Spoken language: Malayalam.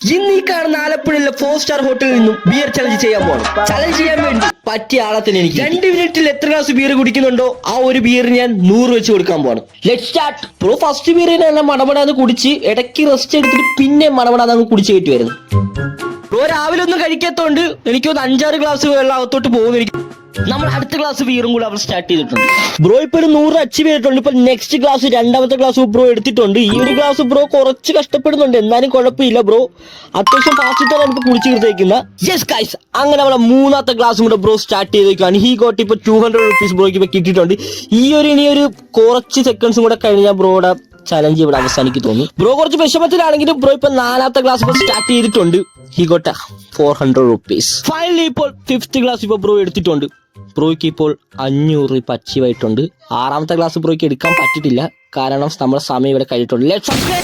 ഇന്ന് ഈ കാണുന്ന ആലപ്പുഴയിലെ ഫോർ സ്റ്റാർ ഹോട്ടലിൽ നിന്നും ബിയർ ചലഞ്ച് ചെയ്യാൻ പോകണം ചലഞ്ച് ചെയ്യാൻ വേണ്ടി പറ്റിയ ആളെ തന്നെ എനിക്ക് രണ്ട് മിനിറ്റിൽ എത്ര ഗ്ലാസ് ബിയർ കുടിക്കുന്നുണ്ടോ ആ ഒരു ബിയർ ഞാൻ നൂറ് വെച്ച് കൊടുക്കാൻ പോകണം let start bro first beer തന്നെ മടമടാന്ന് കുടിച്ച് ഇടയ്ക്ക് റെസ്റ്റ് എടുത്തിട്ട് പിന്നെ മടമടാന്ന് അങ്ങ് കുടിച്ച് കയറ്റി വരുന്നു പ്രോ രാവിലെ ഒന്നും കഴിക്കാത്തോണ്ട് എനിക്കൊന്ന് അഞ്ചാറ് ഗ്ലാസ് വെള്ളം അകത്തോട്ട് പോകുന്നു നമ്മൾ അടുത്ത ക്ലാസ് വീറും കൂടെ അവർ സ്റ്റാർട്ട് ചെയ്തിട്ടുണ്ട്. ബ്രോ ഇപ്പൊ ഒരു നൂറ് അച്ചീവ് ചെയ്തിട്ടുണ്ട്. ഇപ്പൊ നെക്സ്റ്റ് ക്ലാസ് രണ്ടാമത്തെ ക്ലാസ് ബ്രോ എടുത്തിട്ടുണ്ട്. ഈ ഒരു ക്ലാസ് ബ്രോ കുറച്ച് കഷ്ടപ്പെടുന്നുണ്ട്. എന്നാലും കുഴപ്പമില്ല ബ്രോ അത്യാവശ്യം ഫാസ്റ്റ് ഇപ്പൊ കുളിച്ചു കുടിച്ചു യെസ് ഗൈസ് അങ്ങനെ നമ്മളെ മൂന്നാമത്തെ ക്ലാസ് കൂടെ ബ്രോ സ്റ്റാർട്ട് ചെയ്തേക്കാണ് ഹി ഗോട്ട് ഇപ്പൊ ടു ഹൺഡ്രഡ് റുപ്പീസ് ബ്രോയ്ക്ക് ഇപ്പൊ കിട്ടിയിട്ടുണ്ട്. ഈ ഒരു ഇനി ഒരു കുറച്ച് സെക്കൻഡ്സും കൂടെ കഴിഞ്ഞാൽ ബ്രോയുടെ ചലഞ്ച് ഇവിടെ അവസാനിക്ക് തോന്നി. ബ്രോ കുറച്ച് വിഷമത്തിലാണെങ്കിലും ബ്രോ ഇപ്പൊ നാലാമത്തെ ക്ലാസ് ഇപ്പൊ സ്റ്റാർട്ട് ചെയ്തിട്ടുണ്ട്. He got four hundred rupees finally ഇപ്പോൾ ഫിഫ്ത് ക്ലാസ് ഇപ്പൊ ബ്രോ എടുത്തിട്ടുണ്ട്. ബ്രോയ്ക്ക് ഇപ്പോൾ അഞ്ഞൂറ് അച്ചീവ് ആയിട്ടുണ്ട് ആറാമത്തെ ക്ലാസ് ബ്രോയ്ക്ക് എടുക്കാൻ പറ്റിയിട്ടില്ല. കാരണം നമ്മുടെ സമയം ഇവിടെ കഴിഞ്ഞിട്ടുണ്ട്.